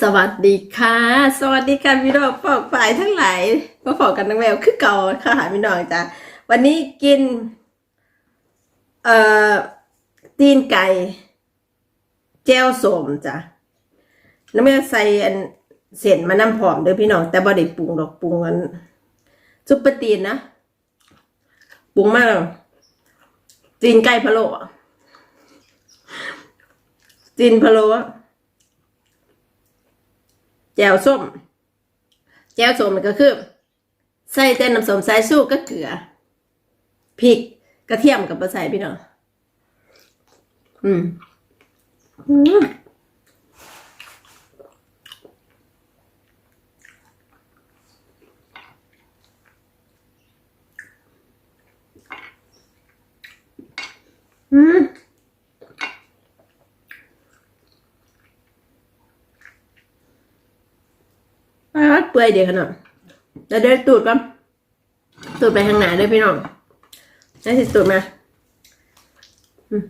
สวัสดีค่ะ สวัสดีค่ะพี่น้องปอกฝ่ายทั้งหลายมาฝอกกันนังแมวคือเก่าค่ะพี่น้องจ้ะวันนี้กิน เอ่อตีนไก่แจ้วสมจ้ะน้ำแมวใส่อันเส้นมาน้ำผอมเด้อพี่น้องแต่บ่ได้ปรุงดอกปรุงอันซุปเปอร์ตีนนะปรุงมากตีนไก่พะโล้ตีนพะโล้ แจวส้ม แจวส้มมันก็คือ ใส่แต่น้ำส้มสายสู้ก็เกลือพริกกระเทียมกับปลาใส่พี่น้องอืมอืม ปื่อยเดี๋ยวขนาดเดี๋ยวเดี๋ยวตูดก่อนตูดไปทางไหนด้วยพี่น้องได้สิตูดมาอืม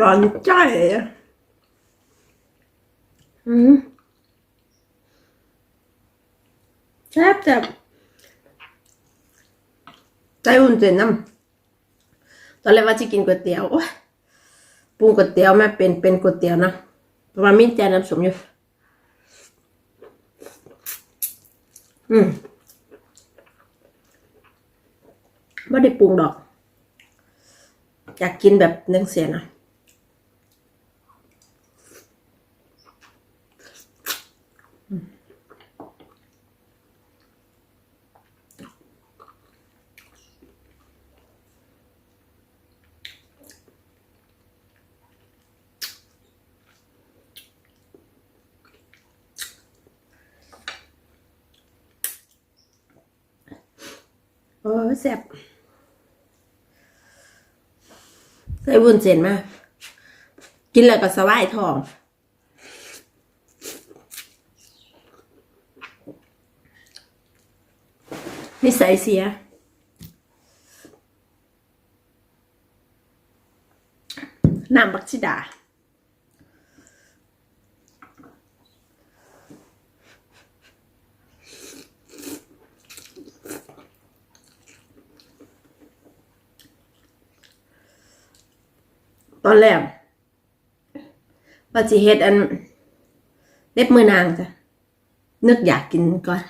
ร้อนใจอืมแซ่บแซ่บใจอุ่นเจนน้ำตอนแรกว่าจะกินก๋วยเตี๋ยวโอ๊ยปรุงก๋วยเตี๋ยวแมาเป็นเป็นก๋วยเตี๋ยวนะ ว่ามีแจน้ำสมอยู่ อืมไม่ได้ปรุงดอก อยากกินแบบนึ่งเสียนะ อ้ยแซ่บใส่วุ้นเส้นมากกินแล้วก็สบายท้องนิสัยเสีย น้ำบักชิดา ต อนแรกว่าจิเฮ็ดอันเล็บมือนางจ้ะนึกอยากกินก่อน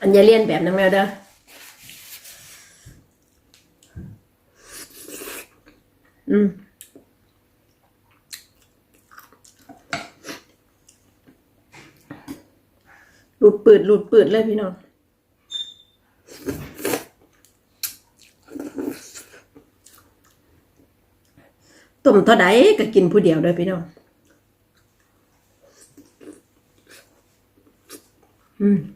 อันอย่าเลียนแบบนั้นแมวเด้อ อืมหลุดปืดหลุดปืดเลยพี่น้องต้มเท่าใดก็กินผู้เดียวเด้พี่น้อง อืม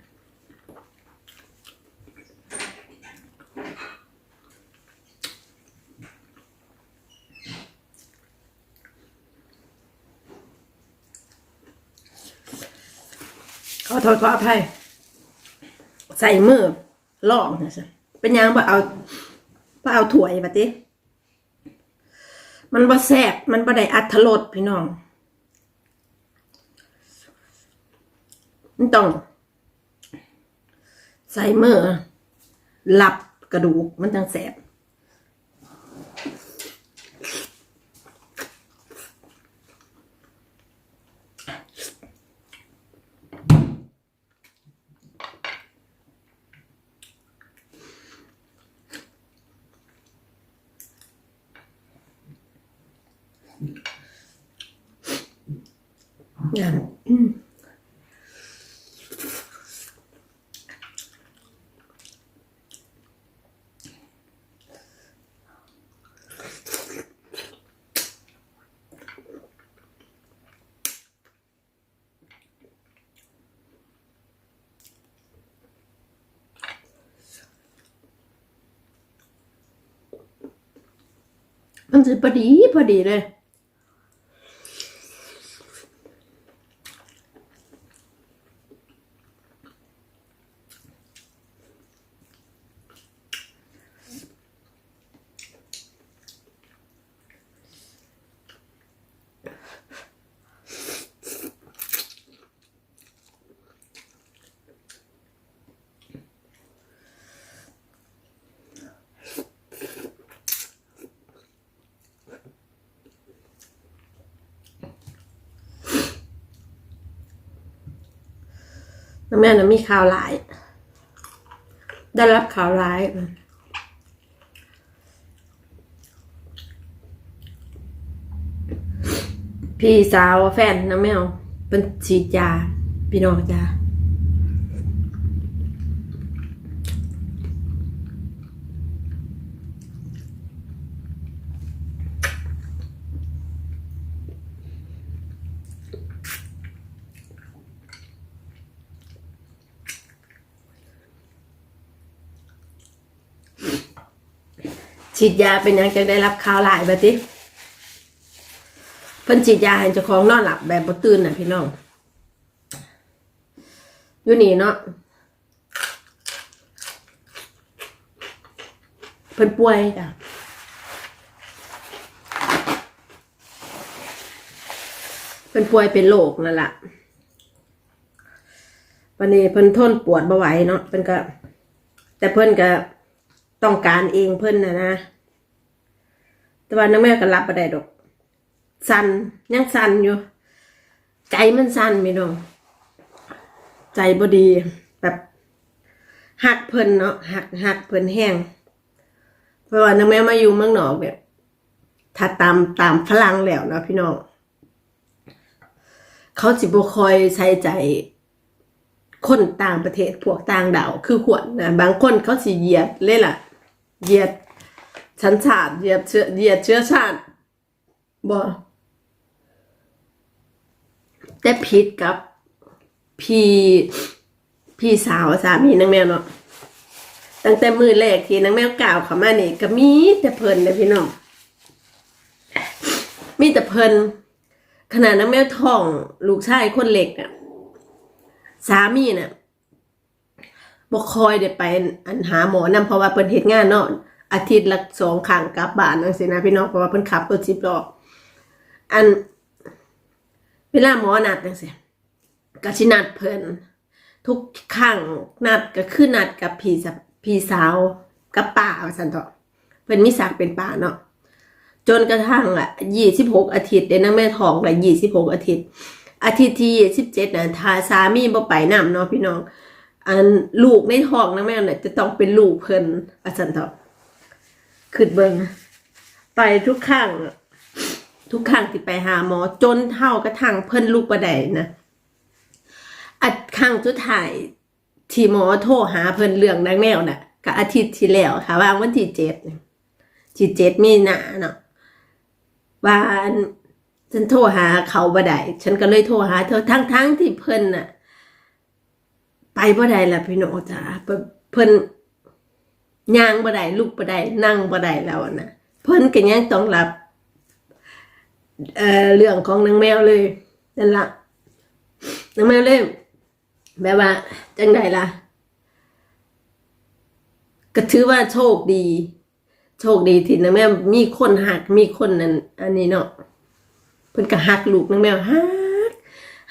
ขอโทษขออภัยใส่มือลองนะสิเป็นยังบ่เอาบ่เอาถ้วยบัดติมันบ่แซ่บมันบ่ได้อัตรสพี่น้อง มันต้อง ใส่มือหลับกระดูกมันจังแสบ งามมันจะพอดีพอดีเลย แม่น่ะมีข่าวร้าย ได้รับข่าวร้ายพี่สาวแฟนน้ำแมวเป็นฉีดยาพี่น้องจ้า ฉีดยาเป็นยังจะได้รับข่าวร้ายแบบนี้เพิ่นฉีดยาให้เจ้าของนอนหลับแบบบ่ตื่นน่ะพี่น้องอยู่นี่เนาะเพิ่นป่วยจ้ะเพิ่นป่วยเป็นโรคนั่นแหละวันนี้เพิ่นทนปวดบ่ไหวเนาะเพิ่นก็ แต่เพิ่นก็ ต้องการเองเพิ่นนะนะ แต่ว่าน้องแม่ก็รับบ่ได้ดอก สันยังสันอยู่ ใจมันสันไม่น้องใจบดีแบบหักเพิ่นเนาะหักหักเพิ่นแห้งเพราะว่าน้องแม่มาอยู่เมืองนอกแบบ ถ้าตามตามฝรั่งแล้วเนาะพี่น้องเขาสิบคอยใส่ใจคนต่างประเทศพวกต่างดาวคือขวัญนะบางคนเขาสิเหยียดเลยล่ะ เหยียดชั้นชาติเหยียดเชื้อเหยียดเชื้อชาติบ่แต่ผิดกับ พี่พี่สาวสามีนางแมวเนาะตั้งแต่มือแรกที่นางแมวกล่าวเขามานี่ก็มีแต่เพลินเลยพี่น้องมีแต่เพลินขนาดนางแมวท้อง ลูกชายคนเล็กอะสามีน่ะ บ่คอยได้ไปอันหาหมอนำเพราะว่าเพิ่นเฮ็ดงานเนาะอาทิตย์ละสองครั้งกลับบ้านจังซี่นะพี่น้องเพราะว่าเพิ่นขับรถสิบล้ออัน เวลาหมอนัดจังซี่ก็สินัดเพิ่นทุกครั้งนัดก็คือนัดกับพี่สะพี่สาวกับป้าว่าซั่นเถาะเพิ่นมีศักดิ์เป็นป้าเนาะจนกระทั่งอะ26อาทิตย์ได้นางแม่ทองละ26อาทิตย์ อาทิตย์ที่ยี่สิบเจ็ดนะถ้าสามีบ่ไปนำเนาะพี่น้อง อันลูกในท้องนะแม่น่ะจะต้องเป็นลูกเพิ่นอาสันเถอะขึ้นเบิงไปทุกครั้งทุกครั้งที่ไปหาหมอ จนเท่ากระทั่งเพิ่นลูกบ่ได้นะอัดครั้งสุดท้ายที่หมอโทรหาเพิ่นเรื่องนางแมวน่ะก็อาทิตย์ที่แล้วค่ะว่าวันที่เจ็ดที่เจ็ดมีนาเนาะว่าอันฉันโทรหาเขาบ่ได้ฉันก็เลยโทรหาเธอทั้งทั้งที่เพิ่นน่ะ ไปบ่ได้ละพี่น้องจ๋าเพิ่นย่างบ่ได้ลุกบ่ได้นั่งบ่ได้แล้วนะเพิ่นก็ยังต้องรับเอ่อเรื่องของนางแมวเลยนั่นละนางแมวเลยแบบว่าจังไดล่ะก็ถือว่าโชคดี โชคดีที่นางแมวมีคนหักมีคนนั้นอันนี้เนาะเพิ่นก็หักลูกนางแมวหัก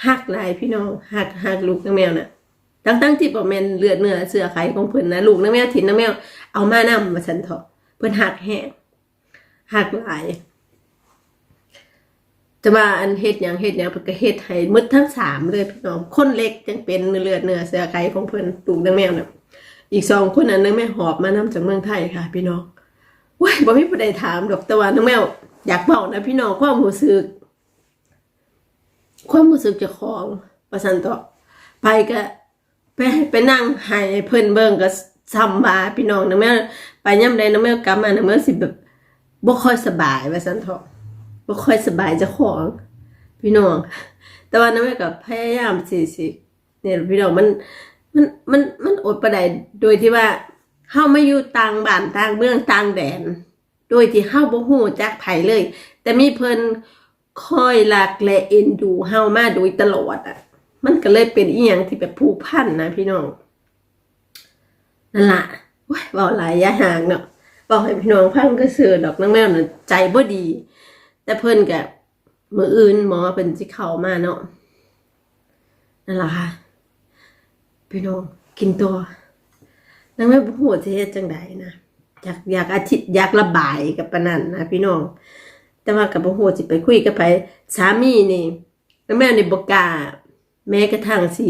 หักหลายพี่น้องหักหักลูกนางแมวน่ะ งตั้งๆที่บ่แม่นเลือดเนื้อเสื้อไขของเพิ่นนะลูกนางแมวถิ่นนางแมวเอามานำมาซั่นเถาะเพิ่นหักแฮงหักหลายจะว่าอันเฮ็ดหยังเฮ็ดหยังเพิ่นก็เฮ็ดให้มดทั้งสามเลยพี่น้องคนเล็กจังเป็นเลือดเนื้อเสื้อไขของเพิ่นลูกนางแมวน่ะอีกสองคนนั้นนางแม่หอบมานำจากเมืองไทยค่ะ พี่น้องว้ยบ่มีผู้ใดถามดอกแต่ว่านางแมวอยากบอกนะพี่น้องความรู้สึก ความรู้สึกจะของประสันต่อไปก็ ไปไปนั่งให้เพิ่นเบิ่งก็ซ้ำบาพี่น้องนะแม่ไปย่ำใดนะแม่กลับมานะแม่สิแบบบ่ค่อยสบายว่าซั่นเถาะบ่ค่อยสบายจ้าของพี่น้อง แต่ว่านะแม่ก็พยายามสิสิเนี่ยพี่น้องมันมันมันมันอดบ่ได้โดยที่ว่าเฮามาอยู่ต่างบ้านต่างเมืองต่างแดน โดยที่เฮาบ่ฮู้จักไผเลย แต่มีเพิ่นคอยรักและเอ็นดูเฮามาโดยตลอดอะ มันก็เลยเป็นอีหยังที่แบบผูกพันนะพี่น้องนั่นละโอ้ยเว้าหลายยาห่างเนาะบอกให้พี่น้องฟังก็ซื่อดอกนางแมวน่ะใจบ่ดี แต่เพิ่นก็มื้ออื่นหมอเพิ่นสิเข้ามาเนาะนั่นล่ะค่ะ พี่น้องกินตัวนางแม่บ่ฮู้สิเฮ็ดจังใดนะอยากอยากอาทิตย์อยากระบายกับปนนั้นนะพี่น้อง แต่ว่ากับบ่ฮู้สิไปคุยกับไผสามีนี่นางแม่นี่บ่กา แม้กระทั่งสิ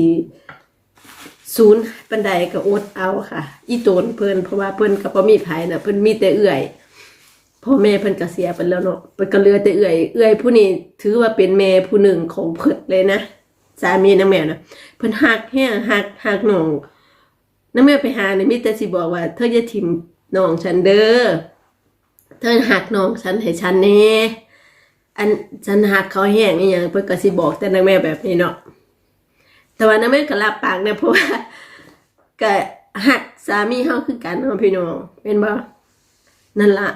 ศูนย์ปันใดก็อดเอาค่ะ อีโตนเพิ่นเพราะว่าเพิ่นก็บ่มีไผนะเพิ่นมีแต่เอื้อยพ่อแม่เพิ่นก็เสียไปแล้วเนาะเพิ่นก็เหลือแต่เอื้อยเอื้อยผู้นี้ถือว่าเป็นแม่ผู้หนึ่งของเพิ่นเลยนะสามีนางแม่นะเพิ่นฮักแห้งฮักฮักน้องน้าแม่ไปหาเนี่ยมีแต่สิบอกว่า เธออย่าทิมน้องฉันเด้อเธอหักน้องฉันให้ฉันแน่อันฉันหักเขาแห้งอีหยังเพิ่นก็สิบอกแต่นางแม่แบบนี้เนาะ แต่ว่านาแม่ก็รับปากนะเพราะว่าก็หักสามีเฮาคือกันเนาะพี่น้องเป็นบ่นั่นล่ะ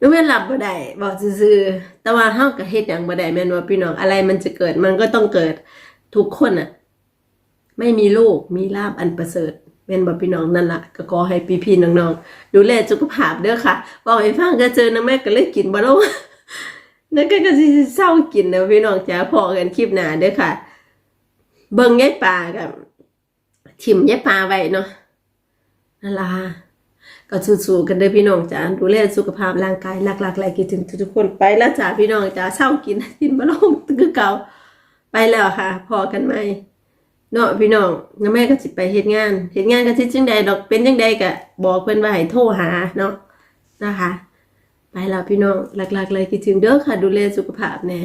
น้องแม่หลับบ่ได้บอกซื่อๆแต่ว่าเฮาก็เฮ็ดหยังบ่ได้แม่นว่าพี่น้องอะไรมันจะเกิดมันก็ต้องเกิดทุกคนน่ะ ไม่มีลูกมีลาบอันประเสริฐแม่นบ่พี่น้องนั่นล่ะก็ขอให้พี่ๆน้องๆดูแลสุขภาพเด้อค่ะบอกให้ฟังก็เจอน้องแม่ก็เลยกินบ่ลง นั่นก็ก็สิเศร้ากินนะพี่น้องจ้าพอกันคลิปหน้าเด้อค่ะ เบิ่งยายปลากับทิมยายปลาไว้เนาะนั่นล่ะก็สู้ๆกันเด้อพี่น้องจ้าดูแลสุขภาพร่างกายหลักๆหละคิดถึงทุกๆคนไปแล้วจ้าพี่น้องจ้าเศร้ากินกินมาลงคือเก่าไปแล้วค่ะ พอกันไหมเนาะพี่น้องงั้นแม่ก็สิไปเฮ็ดงานเฮ็ดงานก็สิจังใดดอกเป็นจังใดก็บอกเพิ่นว่าให้โทรหาเนาะนะคะ ไปแล้วพี่น้องหลักๆเลยคิดถึงเด้อค่ะ ดูแลสุขภาพแน่